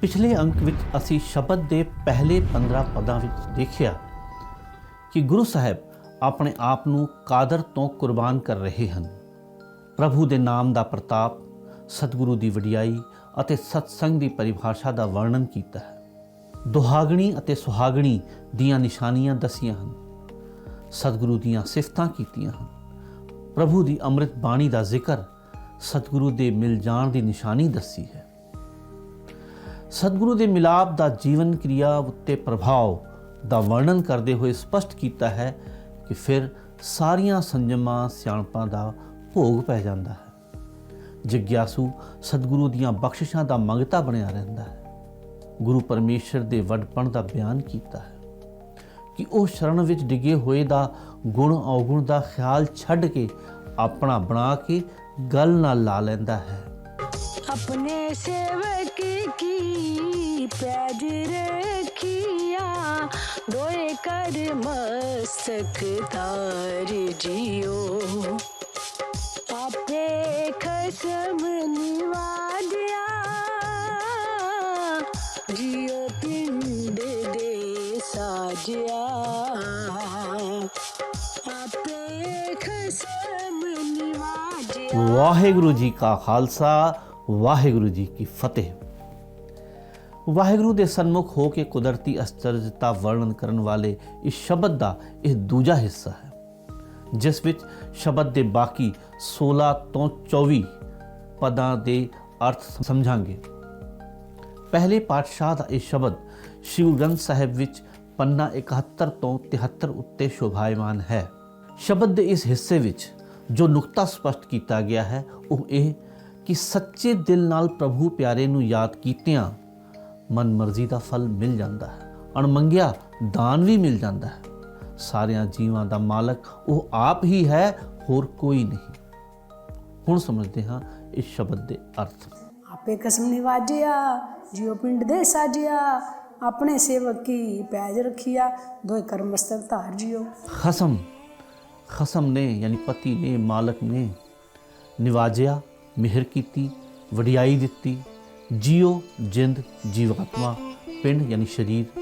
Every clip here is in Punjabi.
ਪਿਛਲੇ ਅੰਕ ਵਿੱਚ ਅਸੀਂ ਸ਼ਬਦ ਦੇ ਪਹਿਲੇ 15 ਪਦਾਂ ਵਿੱਚ ਦੇਖਿਆ ਕਿ ਗੁਰੂ ਸਾਹਿਬ ਆਪਣੇ ਆਪ ਨੂੰ ਕਾਦਰ ਤੋਂ ਕੁਰਬਾਨ ਕਰ ਰਹੇ ਹਨ। ਪ੍ਰਭੂ ਦੇ ਨਾਮ ਦਾ ਪ੍ਰਤਾਪ, ਸਤਿਗੁਰੂ ਦੀ ਵਡਿਆਈ ਅਤੇ ਸਤਸੰਗ ਦੀ ਪਰਿਭਾਸ਼ਾ ਦਾ ਵਰਣਨ ਕੀਤਾ ਹੈ। ਦੁਹਾਗਣੀ ਅਤੇ ਸੁਹਾਗਣੀ ਦੀਆਂ ਨਿਸ਼ਾਨੀਆਂ ਦਸੀਆਂ ਹਨ। ਸਤਿਗੁਰੂ ਦੀਆਂ ਸਿਫਤਾਂ ਕੀਤੀਆਂ ਹਨ। ਪ੍ਰਭੂ ਦੀ ਅੰਮ੍ਰਿਤ ਬਾਣੀ ਦਾ ਜ਼ਿਕਰ ਸਤਿਗੁਰੂ ਦੇ ਮਿਲ ਜਾਣ ਦੀ ਨਿਸ਼ਾਨੀ ਦੱਸੀ ਹੈ। ਸਤਿਗੁਰੂ ਦੇ ਮਿਲਾਪ ਦਾ ਜੀਵਨ ਕਿਰਿਆ ਉੱਤੇ ਪ੍ਰਭਾਵ ਦਾ ਵਰਣਨ ਕਰਦੇ ਹੋਏ ਸਪਸ਼ਟ ਕੀਤਾ ਹੈ ਕਿ ਫਿਰ ਸਾਰੀਆਂ ਸੰਜਮਾਂ ਸਿਆਣਪਾਂ ਦਾ ਭੋਗ ਪੈ ਜਾਂਦਾ ਹੈ। ਜਿਗਿਆਸੂ ਸਤਿਗੁਰੂ ਦੀਆਂ ਬਖਸ਼ਿਸ਼ਾਂ ਦਾ ਮੰਗਤਾ ਬਣਿਆ ਰਹਿੰਦਾ ਹੈ। ਗੁਰੂ ਪਰਮੇਸ਼ਰ ਦੇ ਵਡਪਣ ਦਾ ਬਿਆਨ ਕੀਤਾ ਹੈ ਕਿ ਉਹ ਸ਼ਰਨ ਵਿੱਚ ਡਿੱਗੇ ਹੋਏ ਦਾ ਗੁਣ ਔਗੁਣ ਦਾ ਖਿਆਲ ਛੱਡ ਕੇ ਆਪਣਾ ਬਣਾ ਕੇ ਗੱਲ ਨਾਲ ਲਾ ਲੈਂਦਾ ਹੈ। ਆਪਣੇ ਸੇਵਕ मस्तक तार जियो आपे खसम निवादिया जियो पिंड दे साजिया आपे खसम निवाजिया ਵਾਹਿਗੁਰੂ ਜੀ ਕਾ ਖਾਲਸਾ ਵਾਹਿਗੁਰੂ ਜੀ ਕੀ ਫਤਿਹ ਵਾਹਿਗੁਰੂ ਦੇ ਸਨਮੁਖ ਹੋ ਕੇ ਕੁਦਰਤੀ ਅਸਤਰਜਤਾ ਵਰਣਨ ਕਰਨ ਵਾਲੇ ਇਸ ਸ਼ਬਦ ਦਾ ਇਹ ਦੂਜਾ ਹਿੱਸਾ ਹੈ, ਜਿਸ ਵਿੱਚ ਸ਼ਬਦ ਦੇ ਬਾਕੀ 16 ਤੋਂ 24 ਪਦਾਂ ਦੇ ਅਰਥ ਸਮਝਾਂਗੇ। ਪਹਿਲੇ ਪਾਤਸ਼ਾਹ ਦਾ ਇਹ ਸ਼ਬਦ ਸ਼ਿਵ ਗ੍ਰੰਥ ਸਾਹਿਬ ਵਿੱਚ ਪੰਨਾ 71 ਤੋਂ 73 ਉੱਤੇ ਸ਼ੋਭਾਇਮਾਨ ਹੈ। ਸ਼ਬਦ ਦੇ ਇਸ ਹਿੱਸੇ ਵਿੱਚ ਜੋ ਨੁਕਤਾ ਸਪਸ਼ਟ ਕੀਤਾ ਗਿਆ ਹੈ, ਉਹ ਇਹ ਕਿ ਸੱਚੇ ਦਿਲ ਨਾਲ ਪ੍ਰਭੂ ਪਿਆਰੇ ਨੂੰ ਯਾਦ ਕੀਤਿਆਂ ਮਨ ਮਰਜ਼ੀ ਦਾ ਫਲ ਮਿਲ ਜਾਂਦਾ ਹੈ। ਅਣਮੰਗਿਆ ਦਾਨ ਵੀ ਮਿਲ ਜਾਂਦਾ ਹੈ। ਸਾਰਿਆਂ ਜੀਵਾਂ ਦਾ ਮਾਲਕ ਉਹ ਆਪ ਹੀ ਹੈ ਹੋਰ ਕੋਈ ਨਹੀਂ। ਹੁਣ ਸਮਝਦੇ ਹਾਂ ਇਸ ਸ਼ਬਦ ਦੇ ਅਰਥ। ਆਪੇ ਕਸਮ ਨਿਵਾਜਿਆ ਜਿਉ ਪਿੰਡ ਦੇ ਸਾਜਿਆ ਆਪਣੇ ਸੇਵਕ ਕੀ ਪੈਜ ਰੱਖਿਆ ਦੋਏ ਕਰਮ ਮਸਤਕ ਧਾਰ ਜਿਉ। ਖਸਮ ਖਸਮ ਨੇ ਯਾਨੀ ਪਤੀ ਨੇ ਮਾਲਕ ਨੇ ਨਿਵਾਜਿਆ ਮਿਹਰ ਕੀਤੀ ਵਡਿਆਈ ਦਿੱਤੀ ਜੀਓ, ਜਿੰਦ, ਜੀਵਾਤਮਾ, ਪਿੰਡ ਯਾਨੀ ਸਰੀਰ।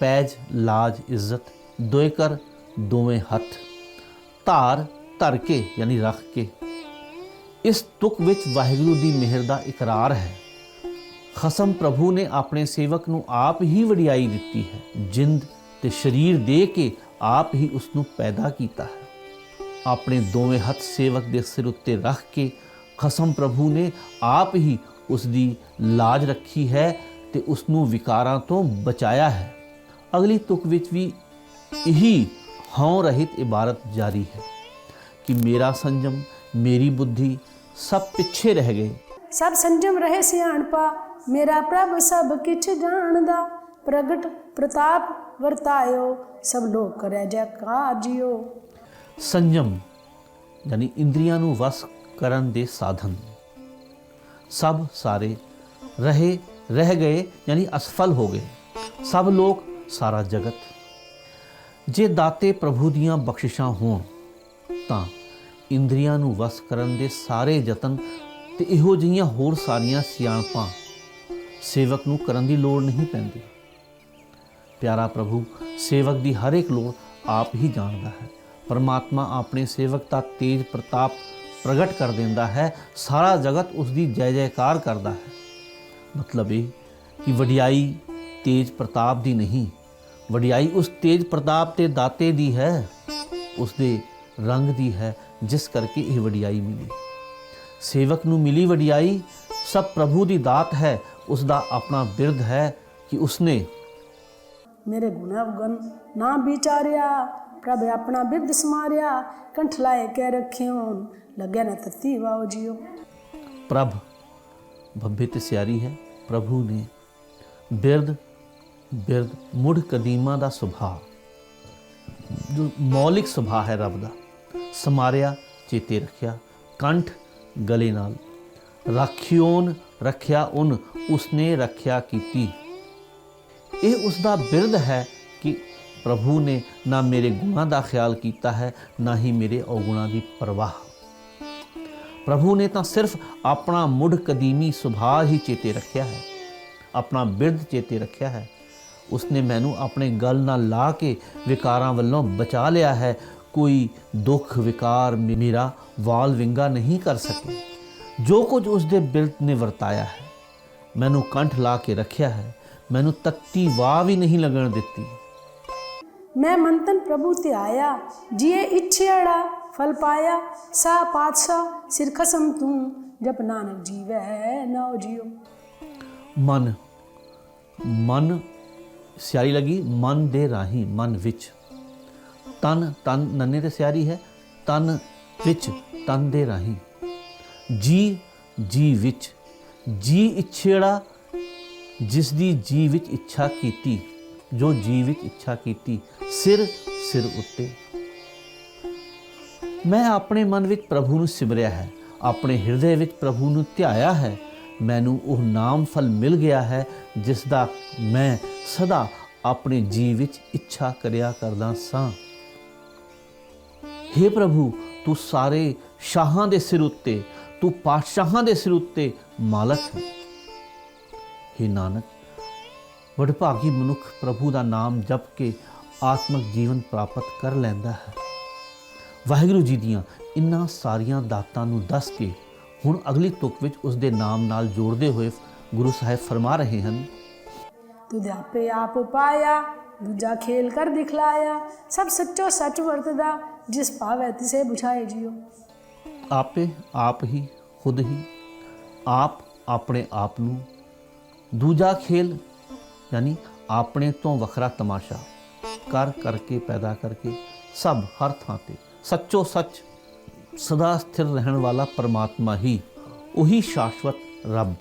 ਪੈਜ, ਲਾਜ, ਇੱਜ਼ਤ, ਦੋਏ ਕਰ ਦੋਵੇਂ ਹੱਥ। ਧਾਰ, ਧਰ ਕੇ ਯਾਨੀ ਰੱਖ ਕੇ। ਇਸ ਤੁਕ ਵਿੱਚ ਵਾਹਿਗੁਰੂ ਦੀ ਮਿਹਰ ਦਾ ਇਕਰਾਰ ਹੈ। ਖਸਮ ਪ੍ਰਭੂ ਨੇ ਆਪਣੇ ਸੇਵਕ ਨੂੰ ਆਪ ਹੀ ਵਡਿਆਈ ਦਿੱਤੀ ਹੈ। ਜਿੰਦ ਤੇ ਸਰੀਰ ਦੇ ਕੇ ਆਪ ਹੀ ਉਸ ਨੂੰ ਪੈਦਾ ਕੀਤਾ ਹੈ। ਆਪਣੇ ਦੋਵੇਂ ਹੱਥ ਸੇਵਕ ਦੇ ਸਿਰ ਉੱਤੇ ਰੱਖ ਕੇ ਖਸਮ ਪ੍ਰਭੂ ਨੇ ਆਪ ਹੀ ਉਸ ਦੀ ਲਾਜ ਰੱਖੀ ਹੈ ਤੇ ਉਸ ਨੂੰ ਵਿਕਾਰਾਂ ਤੋਂ ਬਚਾਇਆ ਹੈ। ਅਗਲੀ ਤੁਕ ਵਿੱਚ ਵੀ ਇਹੀ ਹਉ ਰਹਿਤ ਇਬਾਰਤ ਜਾਰੀ ਹੈ ਕਿ ਮੇਰਾ ਸੰਜਮ ਮੇਰੀ ਬੁੱਧੀ ਸਭ ਪਿੱਛੇ ਰਹਿ ਗਏ। ਸਭ ਸੰਜਮ ਰਹੇ ਸਿਆਣਪਾ ਮੇਰਾ ਪ੍ਰਭ ਸਭ ਕਿਛ ਜਾਣਦਾ। ਪ੍ਰਗਟ ਪ੍ਰਤਾਪ ਵਰਤਾਇਓ ਸਭ ਲੋਕ ਕਰਿਆ ਜੈ ਕਾਜਿਓ। ਸੰਜਮ ਯਾਨੀ ਇੰਦਰੀਆਂ ਨੂੰ ਵਸ ਕਰਨ ਦੇ ਸਾਧਨ। ਸਭ ਸਾਰੇ ਰਹੇ, ਰਹਿ ਗਏ, ਯਾਨੀ ਅਸਫਲ ਹੋ ਗਏ। ਸਭ ਲੋਕ ਸਾਰਾ ਜਗਤ। ਜੇ ਦਾਤੇ ਪ੍ਰਭੂ ਦੀਆਂ ਬਖਸ਼ਿਸ਼ਾਂ ਹੋਣ, ਤਾਂ ਇੰਦਰੀਆਂ ਨੂੰ ਵਸ ਕਰਨ ਦੇ ਸਾਰੇ ਯਤਨ ਤੇ ਇਹੋ ਜਿਹੀਆਂ ਹੋਰ ਸਾਰੀਆਂ ਸਿਆਣਪਾਂ ਸੇਵਕ ਨੂੰ ਕਰਨ ਦੀ ਲੋੜ ਨਹੀਂ ਪੈਂਦੀ। ਪਿਆਰਾ ਪ੍ਰਭੂ, ਸੇਵਕ ਦੀ ਹਰ ਇੱਕ ਲੋੜ ਆਪ ਹੀ ਜਾਣਦਾ ਹੈ। ਪਰਮਾਤਮਾ ਆਪਣੇ ਸੇਵਕ ਦਾ ਤੇਜ ਪ੍ਰਤਾਪ ਪ੍ਰਗਟ ਕਰ ਦਿੰਦਾ ਹੈ, ਸਾਰਾ ਜਗਤ ਉਸ ਦੀ ਜੈ ਜੈਕਾਰ ਕਰਦਾ ਹੈ। ਮਤਲਬ ਇਹ ਕਿ ਵਡਿਆਈ ਤੇਜ ਪ੍ਰਤਾਪ ਦੀ ਨਹੀਂ, ਵਡਿਆਈ ਉਸ ਤੇਜ ਪ੍ਰਤਾਪ ਤੇ ਦਾਤੇ ਦੀ ਹੈ ਉਸ ਦੇ ਰੰਗ ਦੀ ਹੈ, ਜਿਸ ਕਰਕੇ ਇਹ ਵਡਿਆਈ ਮਿਲੀ। ਸੇਵਕ ਨੂੰ ਮਿਲੀ ਵਡਿਆਈ, ਸਭ ਪ੍ਰਭੂ ਦੀ ਦਾਤ ਹੈ ਉਸ ਦਾ ਆਪਣਾ ਬਿਰਧ ਹੈ ਕਿ ਉਸਨੇ ਮੇਰੇ ਗੁਣਾ ਨਾ ਵਿਚਾਰਿਆ। ਪ੍ਰਭ ਆਪਣਾ ਬਿਰਧ ਸਮਾਰਿਆ, ਕੰਠ ਲਾਏ ਕੇ ਰੱਖਿਓ, ਲੱਗਿਆ ਨਾ ਤਤੀ ਵਾਓ ਜਿਉ ਪ੍ਰਭ ਭੱਬੇ ਤੇ ਸਿਆਰੀ ਹੈ ਪ੍ਰਭੂ ਨੇ। ਬਿਰਧ ਬਿਰਧ ਮੁੜ ਕਦੀਮਾ ਦਾ ਸੁਭਾਅ। ਜੋ ਮੌਲਿਕ ਸੁਭਾਅ ਹੈ ਰੱਬ ਦਾ, ਸਮਾਰਿਆ, ਚੇਤੇ ਰੱਖਿਆ, ਕੰਠ ਗਲੇ ਨਾਲ। ਰਾਖਿਓਨ ਰੱਖਿਆ ਉਨ, ਉਸਨੇ ਰੱਖਿਆ ਕੀਤੀ। ਇਹ ਉਸ ਦਾ ਬਿਰਧ ਹੈ ਕਿ ਪ੍ਰਭੂ ਨੇ ਨਾ ਮੇਰੇ ਗੁਣਾਂ ਦਾ ਖਿਆਲ ਕੀਤਾ ਹੈ, ਨਾ ਹੀ ਮੇਰੇ ਔਗੁਣਾਂ ਦੀ ਪਰਵਾਹ। ਪ੍ਰਭੂ ਨੇ ਤਾਂ ਸਿਰਫ ਆਪਣਾ ਮੁੱਢ ਕਦੀਮੀ ਸੁਭਾਅ ਹੀ ਚੇਤੇ ਰੱਖਿਆ ਹੈ, ਆਪਣਾ ਬਿਰਧ ਚੇਤੇ ਰੱਖਿਆ ਹੈ। ਉਸਨੇ ਮੈਨੂੰ ਆਪਣੇ ਗਲ ਨਾਲ ਲਾ ਕੇ ਵਿਕਾਰਾਂ ਵੱਲੋਂ ਬਚਾ ਲਿਆ ਹੈ। ਕੋਈ ਦੁੱਖ ਵਿਕਾਰ ਮੇਰਾ ਵਾਲ ਵਿੰਗਾ ਨਹੀਂ ਕਰ ਸਕੇ। ਜੋ ਕੁਝ ਉਸਦੇ ਬਿਰਧ ਨੇ ਵਰਤਾਇਆ ਹੈ, ਮੈਨੂੰ ਕੰਠ ਲਾ ਕੇ ਰੱਖਿਆ ਹੈ। ਮੈਨੂੰ ਤੱਤੀ ਵਾਹ ਵੀ ਨਹੀਂ ਲੱਗਣ ਦਿੱਤੀ। ਮੈਂ ਮੰਤਨ ਪ੍ਰਭੂ ਤੇ ਆਇਆ, ਜਿਏ ਇਛਿਆੜਾ ਫਲ ਪਾਇਆ ਸਾ ਪਾਤਸ਼ਾਹ ਸਿਰ ਖਸਮ ਤੂੰ, ਜਪ ਨਾਨਕ ਜੀਵੈ ਨਾਉ ਜਿਉ ਮਨ ਮਨ ਸਿਆਰੀ ਲੱਗੀ, ਮਨ ਦੇ ਰਾਹੀ, ਮਨ ਵਿੱਚ। ਤਨ ਤਨ ਨੰਨੇ ਤੇ ਸਿਆਰੀ ਹੈ, ਤਨ ਵਿੱਚ, ਤਨ ਦੇ ਰਾਹੀ। ਜੀ ਜੀ ਵਿੱਚ, ਜੀ ਇੱਛੇੜਾ ਜਿਸ ਦੀ ਜੀ ਵਿੱਚ ਇੱਛਾ ਕੀਤੀ, ਜੋ ਜੀ ਵਿੱਚ ਇੱਛਾ ਕੀਤੀ ਸਿਰ ਸਿਰ ਉੱਤੇ। ਮੈਂ ਆਪਣੇ ਮਨ ਵਿੱਚ ਪ੍ਰਭੂ ਨੂੰ ਸਿਮਰਿਆ ਹੈ, ਆਪਣੇ ਹਿਰਦੇ ਵਿੱਚ ਪ੍ਰਭੂ ਨੂੰ ਧਿਆਇਆ ਹੈ। ਮੈਨੂੰ ਉਹ ਨਾਮ ਫਲ ਮਿਲ ਗਿਆ ਹੈ, ਜਿਸ ਦਾ ਮੈਂ ਸਦਾ ਆਪਣੇ ਜੀ ਵਿੱਚ ਇੱਛਾ ਕਰਿਆ ਕਰਦਾ ਸਾਂ। हे ਪ੍ਰਭੂ, ਤੂੰ ਸਾਰੇ ਸ਼ਾਹਾਂ ਦੇ ਸਿਰ ਉੱਤੇ, ਤੂੰ ਪਾਤਸ਼ਾਹਾਂ ਦੇ ਸਿਰ ਉੱਤੇ ਮਾਲਕ ਹੈ। हे ਨਾਨਕ ਵਡਭਾਗੀ ਮਨੁੱਖ ਪ੍ਰਭੂ ਦਾ ਨਾਮ ਜਪ ਕੇ ਆਤਮਿਕ ਜੀਵਨ ਪ੍ਰਾਪਤ ਕਰ ਲੈਂਦਾ ਹੈ। ਵਾਹਿਗੁਰੂ ਜੀ ਦੀਆਂ ਇਨ੍ਹਾਂ ਸਾਰੀਆਂ ਦਾਤਾਂ ਨੂੰ ਦੱਸ ਕੇ ਹੁਣ ਅਗਲੀ ਤੁਕ ਵਿੱਚ ਉਸ ਦੇ ਨਾਮ ਨਾਲ ਜੋੜਦੇ ਹੋਏ ਗੁਰੂ ਸਾਹਿਬ ਫਰਮਾ ਰਹੇ ਹਨ ਤੁਧਾ ਆਪੇ ਆਪ ਪਾਇਆ ਦੂਜਾ ਖੇਲ ਕਰ ਦਿਖਲਾਇਆ ਸਭ ਸੱਚੋ ਸੱਚ ਵਰਤਦਾ ਜਿਸ ਪਾਵੈ ਤਿਸੇ ਬੁਝਾਏ ਜਿਓ ਆਪੇ ਆਪ ਹੀ ਖੁਦ ਹੀ ਆਪ ਆਪਣੇ ਆਪ ਨੂੰ ਦੂਜਾ ਖੇਲ ਯਾਨੀ ਆਪਣੇ ਤੋਂ ਵੱਖਰਾ ਤਮਾਸ਼ਾ। ਕਰ ਕਰਕੇ, ਪੈਦਾ ਕਰਕੇ ਸਭ ਹਰ ਥਾਂ ਤੇ ਸੱਚੋ ਸੱਚ ਸਦਾ ਸਥਿਰ ਰਹਿਣ ਵਾਲਾ ਪਰਮਾਤਮਾ ਹੀ ਉਹੀ ਸ਼ਾਸ਼ਵਤ ਰੱਬ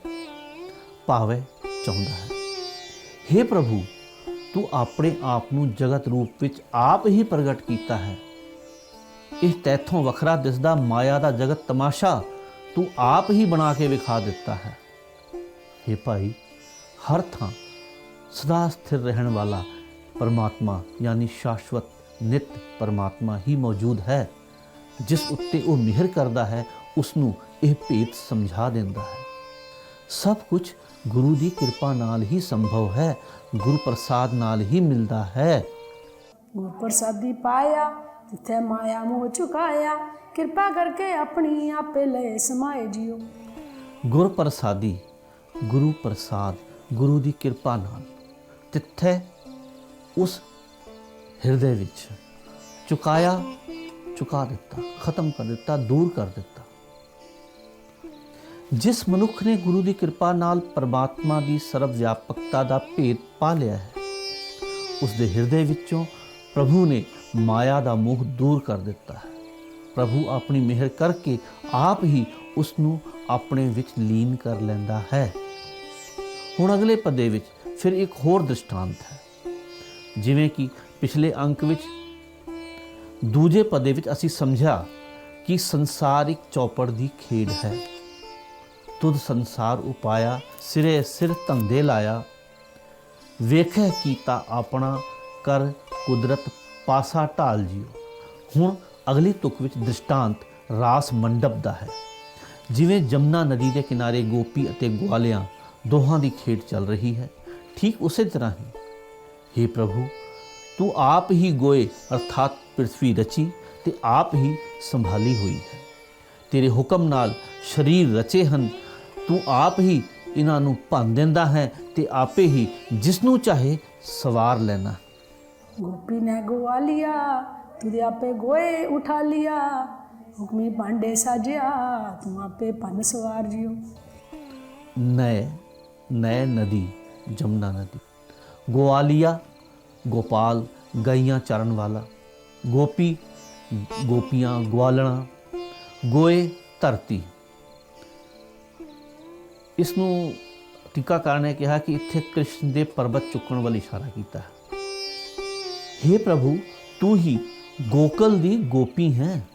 ਭਾਵੇਂ ਚਾਹੁੰਦਾ ਹੈ। हे ਪ੍ਰਭੂ, ਤੂੰ ਆਪਣੇ ਆਪ ਨੂੰ ਜਗਤ ਰੂਪ ਵਿੱਚ ਆਪ ਹੀ ਪ੍ਰਗਟ ਕੀਤਾ ਹੈ। ਇਸ ਤੈਥੋਂ ਵੱਖਰਾ ਦਿਸਦਾ ਮਾਇਆ ਦਾ ਜਗਤ ਤਮਾਸ਼ਾ ਤੂੰ ਆਪ ਹੀ ਬਣਾ ਕੇ ਵਿਖਾ ਦਿੱਤਾ ਹੈ। हे ਭਾਈ, ਹਰ ਥਾਂ ਸਦਾ ਸਥਿਰ ਰਹਿਣ ਵਾਲਾ ਪਰਮਾਤਮਾ ਯਾਨੀ ਸ਼ਾਸ਼ਵਤ ਨਿਤ ਪਰਮਾਤਮਾ ਹੀ ਮੌਜੂਦ ਹੈ। ਜਿਸ ਉੱਤੇ ਉਹ ਮਿਹਰ ਕਰਦਾ ਹੈ ਉਸ ਨੂੰ ਇਹ ਭੇਤ ਸਮਝਾ ਦਿੰਦਾ ਹੈ। ਸਭ ਕੁਝ ਗੁਰੂ ਦੀ ਕਿਰਪਾ ਨਾਲ ਹੀ ਸੰਭਵ ਹੈ ਗੁਰੂ ਪ੍ਰਸਾਦ ਨਾਲ ਹੀ ਮਿਲਦਾ ਹੈ। ਗੁਰ ਪ੍ਰਸਾਦੀ ਪਾਇਆ ਜਿੱਥੇ ਮਾਇਆ ਮੋਹ ਚੁਕਾਇਆ ਕਿਰਪਾ ਕਰਕੇ ਆਪਣੀ ਆਪੇ ਲੈ ਸਮਾਏ ਜਿਓ। ਗੁਰ ਪ੍ਰਸਾਦੀ ਗੁਰੂ ਪ੍ਰਸਾਦ ਗੁਰੂ ਦੀ ਕਿਰਪਾ ਨਾਲ ਤਿੱਥੇ ਉਸ ਹਿਰਦੇ ਵਿੱਚ ਚੁਕਾਇਆ, ਚੁਕਾ ਦਿੱਤਾ, ਖਤਮ ਕਰ ਦਿੱਤਾ, ਦੂਰ ਕਰ ਦਿੱਤਾ। ਜਿਸ ਮਨੁੱਖ ਨੇ ਗੁਰੂ ਦੀ ਕਿਰਪਾ ਨਾਲ ਪਰਮਾਤਮਾ ਦੀ ਸਰਵ ਵਿਆਪਕਤਾ ਦਾ ਭੇਦ ਪਾ ਲਿਆ ਹੈ ਉਸ ਦੇ ਹਿਰਦੇ ਵਿੱਚੋਂ ਪ੍ਰਭੂ ਨੇ ਮਾਇਆ ਦਾ ਮੋਹ ਦੂਰ ਕਰ ਦਿੱਤਾ ਹੈ। ਪ੍ਰਭੂ ਆਪਣੀ ਮਿਹਰ ਕਰਕੇ ਆਪ ਹੀ ਉਸ ਨੂੰ ਆਪਣੇ ਵਿੱਚ ਲੀਨ ਕਰ ਲੈਂਦਾ ਹੈ। ਹੁਣ ਅਗਲੇ ਪਦੇ ਵਿੱਚ ਫਿਰ ਇੱਕ ਹੋਰ ਦ੍ਰਿਸ਼ਟਾਂਤ ਹੈ। ਜਿਵੇਂ ਕਿ ਪਿਛਲੇ ਅੰਕ ਵਿੱਚ, ਦੂਜੇ ਪਦੇ ਵਿੱਚ ਅਸੀਂ ਸਮਝਿਆ ਕਿ ਸੰਸਾਰ ਇੱਕ ਚੌਪੜ ਦੀ ਖੇਡ ਹੈ। ਤੁਧ ਸੰਸਾਰ ਉਪਾਇਆ, ਸਿਰੇ ਸਿਰ ਧੰਦੇ ਲਾਇਆ। ਵੇਖੈ ਕੀਤਾ ਆਪਣਾ ਕਰ ਕੁਦਰਤ ਪਾਸਾ ਢਾਲ ਜਿਓ। ਹੁਣ ਅਗਲੀ ਤੁਕ ਵਿੱਚ ਦ੍ਰਿਸ਼ਟਾਂਤ ਰਾਸ ਮੰਡਪ ਦਾ ਹੈ। ਜਿਵੇਂ ਜਮਨਾ ਨਦੀ ਦੇ ਕਿਨਾਰੇ ਗੋਪੀ ਅਤੇ ਗਵਾਲਿਆਂ ਦੋਹਾਂ ਦੀ ਖੇਡ ਚੱਲ ਰਹੀ ਹੈ, ਠੀਕ ਉਸੇ ਤਰ੍ਹਾਂ ਹੀ हे ਪ੍ਰਭੂ ਤੂੰ ਆਪ ਹੀ ਗੋਏ ਅਰਥਾਤ ਪ੍ਰithvi ਰਚੀ ਤੇ ਆਪ ਹੀ ਸੰਭਾਲੀ ਹੋਈ ਹੈ ਤੇਰੇ ਹੁਕਮ ਨਾਲ ਸਰੀਰ ਰਚੇ ਹਨ ਤੂੰ ਆਪ ਹੀ ਇਹਨਾਂ ਨੂੰ ਭੰਨ ਦਿੰਦਾ ਹੈ ਤੇ ਆਪੇ ਹੀ ਜਿਸ ਨੂੰ ਚਾਹੇ ਸਵਾਰ ਲੈਣਾ ਗੋਪੀ ਨੇ ਗਵਾ ਲਿਆ ਤੂੰ ਆਪੇ ਗੋਏ ਉਠਾ ਲਿਆ ਹੁਕਮੀ ਭਾਂਡੇ ਸਾਜਿਆ ਤੂੰ ਆਪੇ ਪੰਨ ਸਵਾਰ ਜਿਓ ਨੈ ਨੈ ਨਦੀ ਜਮਨਾ ਨਦੀ ਗੋਆਲੀਆ ਗੋਪਾਲ ਗਈਆਂ ਚਰਨ ਵਾਲਾ। ਗੋਪੀ, ਗੋਪੀਆਂ ਗਵਾਲਣਾ। ਗੋਏ ਧਰਤੀ। ਇਸ ਨੂੰ ਟੀਕਾਕਾਰ ਨੇ ਕਿਹਾ ਕਿ ਇੱਥੇ ਕ੍ਰਿਸ਼ਨ ਦੇ ਪਰਬਤ ਚੁੱਕਣ ਵੱਲ ਇਸ਼ਾਰਾ ਕੀਤਾ ਹੈ। हे ਪ੍ਰਭੂ, ਤੂੰ ਹੀ ਗੋਕਲ ਦੀ ਗੋਪੀ ਹੈ।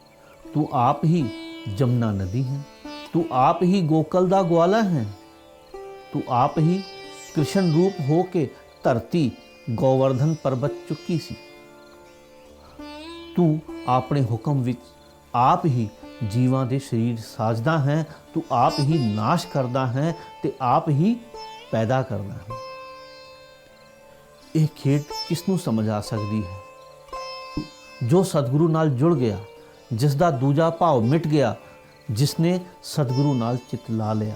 ਤੂੰ ਆਪ ਹੀ ਜਮਨਾ ਨਦੀ ਹੈ। ਤੂੰ ਆਪ ਹੀ ਗੋਕਲ ਦਾ ਗਵਾਲਾ ਹੈ। ਤੂੰ ਆਪ ਹੀ ਕ੍ਰਿਸ਼ਨ ਰੂਪ ਹੋ ਕੇ ਧਰਤੀ ਗੋਵਰਧਨ ਪਰਬਤ ਚੁੱਕੀ ਸੀ। ਤੂੰ ਆਪਣੇ ਹੁਕਮ ਵਿੱਚ ਆਪ ਹੀ ਜੀਵਾਂ ਦੇ ਸਰੀਰ ਸਾਜਦਾ ਹੈ, ਤੂੰ ਆਪ ਹੀ ਨਾਸ਼ ਕਰਦਾ ਹੈ ਤੇ ਆਪ ਹੀ ਪੈਦਾ ਕਰਨਾ ਹੈ। ਇਹ ਖੇਡ ਕਿਸ ਨੂੰ ਸਮਝ ਆ ਸਕਦੀ ਹੈ? ਜੋ ਸਤਿਗੁਰੂ ਨਾਲ ਜੁੜ ਗਿਆ, ਜਿਸ ਦਾ ਦੂਜਾ ਭਾਵ ਮਿਟ ਗਿਆ ਜਿਸ ਨੇ ਸਤਿਗੁਰੂ ਨਾਲ ਚਿਤ ਲਾ ਲਿਆ।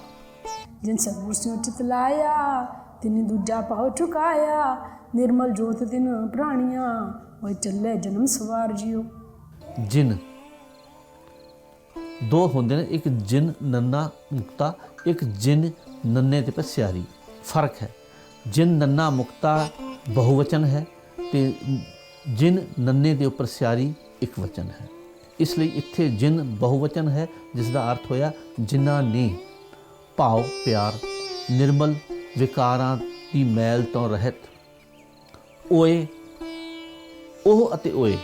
ਜਿਨ ਸਤਿਗੁਰ ਸਿਉ ਚਿਤ ਲਾਇਆ ਤਿਨ ਦੂਜਾ ਪਾਉ ਚੁਕਾਇਆ ਨਿਰਮਲ ਜੋਤ ਤਿਨ ਪ੍ਰਾਣੀਆਂ ਹੋਏ ਚੱਲੇ ਜਨਮ ਸਵਾਰ ਜਿਉ। ਜਿਨ। ਦੋ ਹੁੰਦੇ ਨੇ, ਇੱਕ ਜਿਨ ਨੰਨਾ ਮੁਕਤਾ, ਇੱਕ ਜਿਨ ਨੰਨੇ ਤੇ ਪਸਿਆਰੀ। ਫ਼ਰਕ ਹੈ। ਜਿਨ ਨੰਨਾ ਮੁਕਤਾ ਬਹੁਵਚਨ ਹੈ ਤੇ ਜਿਨ ਨੰਨੇ ਦੇ ਉੱਪਰ ਸਿਆਰੀ ਇੱਕ ਵਚਨ ਹੈ। ਇਸ ਲਈ ਇੱਥੇ ਜਿਨ ਬਹੁਵਚਨ ਹੈ ਜਿਸ ਦਾ ਅਰਥ ਹੋਇਆ ਜਿਨ੍ਹਾਂ ਨੇ। ਭਾਵ ਪਿਆਰ, ਨਿਰਮਲ ਵਿਕਾਰਾਂ ਦੀ ਮੈਲ ਤੋਂ ਰਹਿਤ। ਓਏ, ਉਹ ਅਤੇ ਓਏ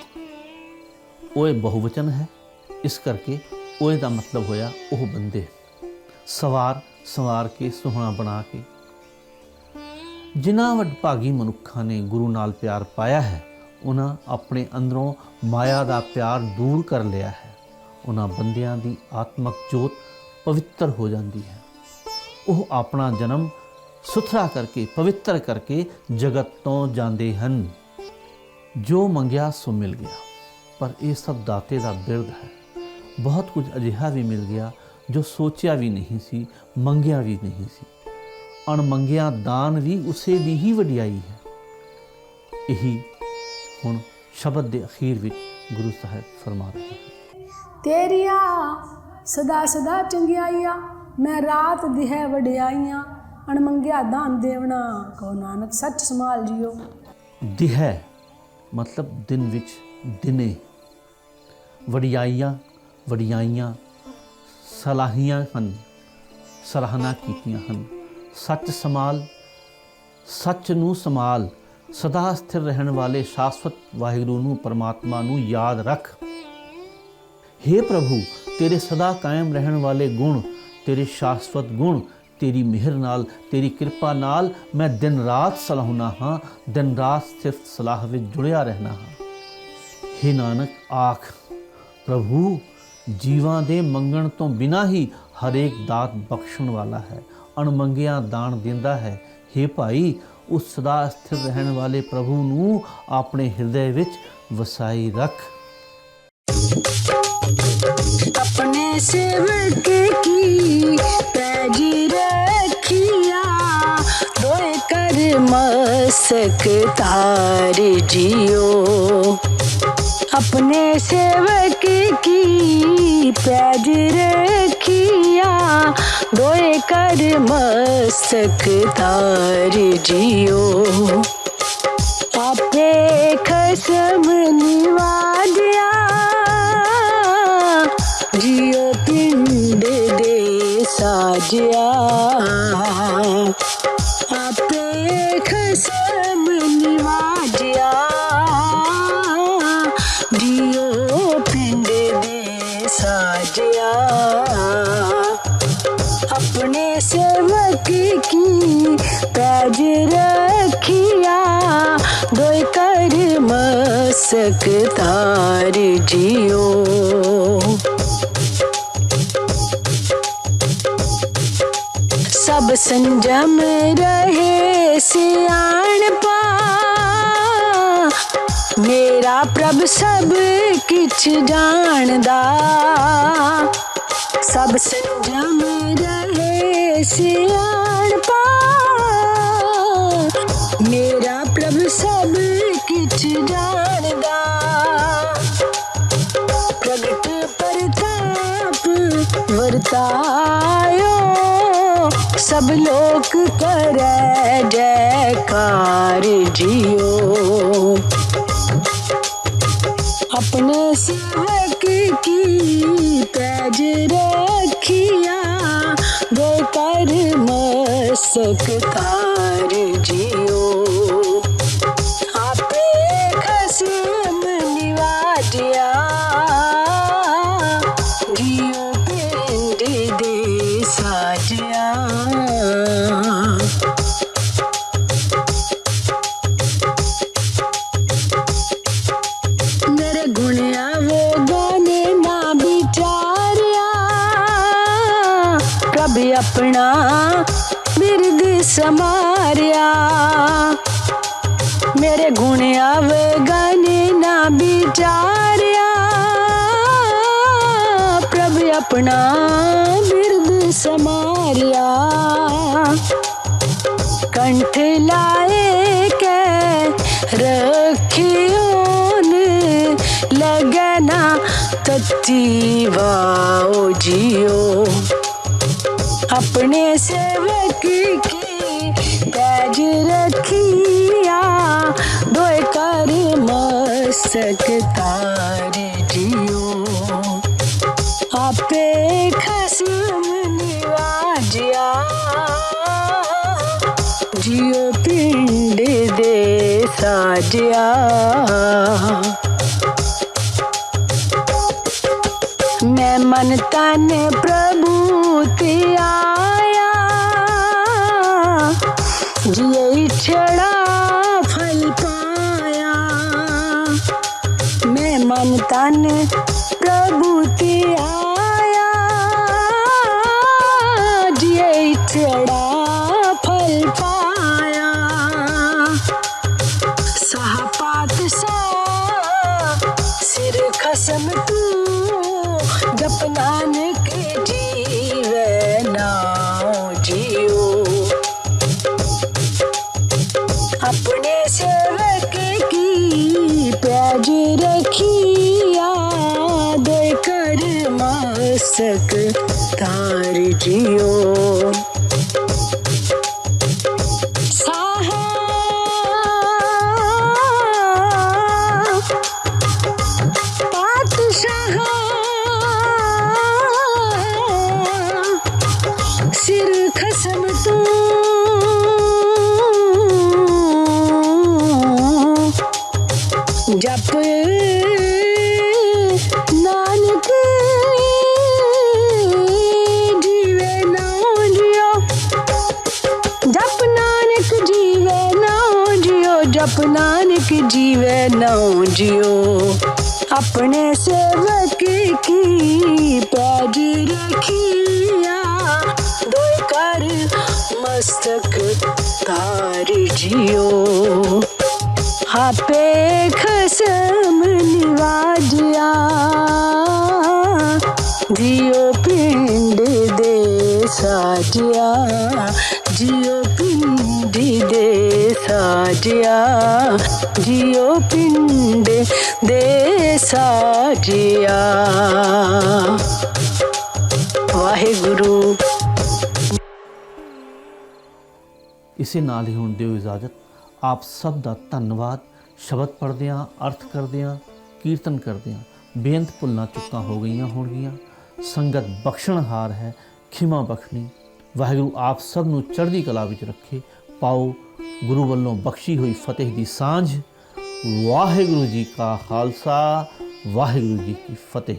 ਓਏ ਬਹੁਵਚਨ ਹੈ। ਇਸ ਕਰਕੇ ਓਏ ਦਾ ਮਤਲਬ ਹੋਇਆ ਉਹ ਬੰਦੇ। ਸਵਾਰ ਸਵਾਰ ਕੇ ਸੁਹਣਾ ਬਣਾ ਕੇ। ਜਿਨ੍ਹਾਂ ਵਡਭਾਗੀ ਮਨੁੱਖਾਂ ਨੇ ਗੁਰੂ ਨਾਲ ਪਿਆਰ ਪਾਇਆ ਹੈ ਉਹਨਾਂ ਆਪਣੇ ਅੰਦਰੋਂ ਮਾਇਆ ਦਾ ਪਿਆਰ ਦੂਰ ਕਰ ਲਿਆ ਹੈ। ਉਹਨਾਂ ਬੰਦਿਆਂ ਦੀ ਆਤਮਕ ਜੋਤ ਪਵਿੱਤਰ ਹੋ ਜਾਂਦੀ ਹੈ। ਉਹ ਆਪਣਾ ਜਨਮ ਸੁਥਰਾ ਕਰਕੇ, ਪਵਿੱਤਰ ਕਰਕੇ ਜਗਤ ਤੋਂ ਜਾਂਦੇ ਹਨ। ਜੋ ਮੰਗਿਆ, ਸੋ ਮਿਲ ਗਿਆ। ਪਰ ਇਹ ਸਭ ਦਾਤੇ ਦਾ ਬਿਰਦ ਹੈ। ਬਹੁਤ ਕੁਝ ਅਜਿਹਾ ਵੀ ਮਿਲ ਗਿਆ ਜੋ ਸੋਚਿਆ ਵੀ ਨਹੀਂ ਸੀ, ਮੰਗਿਆ ਵੀ ਨਹੀਂ ਸੀ। ਅਣਮੰਗਿਆ ਦਾਨ ਵੀ ਉਸੇ ਦੀ ਹੀ ਵਡਿਆਈ ਹੈ। ਇਹੀ ਹੁਣ ਸ਼ਬਦ ਦੇ ਅਖੀਰ ਵਿੱਚ ਗੁਰੂ ਸਾਹਿਬ ਫਰਮਾ ਰਹੇ ਹਨ। ਤੇਰੀਆਂ ਸਦਾ ਸਦਾ ਚੰਗਿਆਈਆਂ, ਮੈਂ ਰਾਤ ਦਿਹੈ ਵਡਿਆਈਆਂ। ਅਣਮੰਗਿਆ ਦਾਨ ਦੇਵਣਾ ਕੋ ਨਾਨਕ ਸੱਚ ਸੰਭਾਲ ਜਿਓ। ਦਿਹੈ, ਮਤਲਬ ਦਿਨ ਵਿੱਚ ਦਿਨੇ। ਵਡਿਆਈਆਂ ਵਡਿਆਈਆਂ, ਸਲਾਹੀਆਂ ਹਨ ਸਰਾਹਨਾ ਕੀਤੀਆਂ ਹਨ। ਸੱਚ ਸੰਭਾਲ, ਸੱਚ ਨੂੰ ਸੰਭਾਲ, ਸਦਾ ਸਥਿਰ ਰਹਿਣ ਵਾਲੇ ਸ਼ਾਸਵਤ ਵਾਹਿਗੁਰੂ ਨੂੰ, ਪਰਮਾਤਮਾ ਨੂੰ ਯਾਦ ਰੱਖ। हे ਪ੍ਰਭੂ, ਤੇਰੇ ਸਦਾ ਕਾਇਮ ਰਹਿਣ ਵਾਲੇ ਗੁਣ, ਤੇਰੇ ਸ਼ਾਸਵਤ ਗੁਣ ਤੇਰੀ ਮਿਹਰ ਨਾਲ ਤੇਰੀ ਕਿਰਪਾ ਨਾਲ ਮੈਂ ਦਿਨ ਰਾਤ ਸਲਾਹੁਣਾ ਹਾਂ ਦਿਨ ਰਾਤ ਸਿਰਫ ਸਲਾਹ ਵਿੱਚ ਜੁੜਿਆ ਰਹਿਣਾ ਹਾਂ हे ਨਾਨਕ ਆਖ ਪ੍ਰਭੂ ਜੀਵਾਂ ਦੇ ਮੰਗਣ ਤੋਂ ਬਿਨਾ ਹੀ ਹਰੇਕ ਦਾਤ ਬਖਸ਼ਣ ਵਾਲਾ ਹੈ ਅਣਮੰਗਿਆ ਦਾਨ ਦਿੰਦਾ ਹੈ हे ਭਾਈ ਉਸ ਸਦਾ ਸਥਿਰ ਰਹਿਣ ਵਾਲੇ ਪ੍ਰਭੂ ਨੂੰ ਆਪਣੇ ਹਿਰਦੇ ਵਿੱਚ ਵਸਾਈ ਰੱਖ अपने सेवक की मसक तार जियो अपने सेवक की पैज रखिया दोए कर मसक तार जियो आपे खसम निवादिया जियो पिंड दे साजिया ਪਿਆਰ ਜਿਓ ਸਭ ਸੰਜਮ ਰਹੇ ਸਿਆਣਪਾ ਮੇਰਾ ਪ੍ਰਭ ਸਭ ਕਿਛ ਜਾਣਦਾ। ਸਭ ਸੰਜਮ ਰਹੇ ਸਿਆਣਪਾ ਮੇਰਾ ਪ੍ਰਭ ਸਭ ਕਿਛ ਜਾਣਦਾ। ਵਰਤਾਇਓ। ਸਭ ਲੋਕ ਕਰੈ ਜੈਕਾਰ ਜਿਓ। ਆਪਣੇ ਸੇਵਕ ਕੀ ਪੈਜ ਰੱਖਿਆ ਗੋ ਕਰ ਆਪਣਾ ਬਿਰਦ ਸਮਾਰਿਆ ਮੇਰੇ ਗੁਣ ਆਵੇ ਗਾਨੇ ਨਾ ਵਿਚਾਰਿਆ। ਪ੍ਰਭ ਆਪਣਾ ਬਿਰਦ ਸਮਾਰਿਆ ਕੰਠ ਲਾਏ ਕੇ ਰੱਖਿਓਨ ਲਗਨਾ ਤਤੀ ਵਾਓ ਜੀਓ। अपने सेवक की पैज रखिया, दोए कर मस्तक तार जियो। आपे खसम निवाजिया, जियो पिंड दे साजिया। मैं मन तन प्रभु ਆਇਆ। ਜਿਉ ਛੜਾ ਫਲ ਪਾਇਆ। ਮੈਂ ਮਮਤਨ ਪ੍ਰਭੂ ਤੇ ਆ। तार जियो ਜਪ ਨਾਨਕ ਜੀਵੇ ਨਉ ਜਿਉ। ਆਪਣੇ ਸੇਵਕ ਕੀ ਪੈਜ ਰਖੀਆ। ਦੁਇ ਕਰ ਮਸਤਕ ਤਾਰ ਜਿਉ। ਆਪੇ ਖਸਮ ਨਿਵਾਜਿਆ। ਜਿਉ ਪਿੰਡ ਦੇ ਸਾਜਿਆ। ਜਿਉ साजिया जियो पिंड दे साजिया ਵਾਹਿਗੁਰੂ ਇਸੇ ਨਾਲ ਹੀ ਹੁਣ ਦਿਓ ਇਜਾਜ਼ਤ ਆਪ ਸਭ ਦਾ ਧੰਨਵਾਦ ਸ਼ਬਦ ਪੜ੍ਹਦਿਆਂ ਅਰਥ ਕਰਦਿਆਂ ਕੀਰਤਨ ਕਰਦਿਆਂ ਬੇਅੰਤ ਭੁੱਲਾਂ ਚੁੱਕਾਂ ਹੋ ਗਈਆਂ ਹੋਣਗੀਆਂ ਸੰਗਤ ਬਖਸ਼ਣਹਾਰ ਹੈ ਖਿਮਾ ਬਖਸ਼ਣੀ ਵਾਹਿਗੁਰੂ ਆਪ ਸਭ ਨੂੰ ਚੜ੍ਹਦੀ ਕਲਾ ਵਿੱਚ ਰੱਖੇ ਪਾਓ ਗੁਰੂ ਵੱਲੋਂ ਬਖਸ਼ੀ ਹੋਈ ਫਤਿਹ ਦੀ ਸਾਂਝ ਵਾਹਿਗੁਰੂ ਜੀ ਕਾ ਖਾਲਸਾ, ਵਾਹਿਗੁਰੂ ਜੀ ਕੀ ਫਤਿਹ।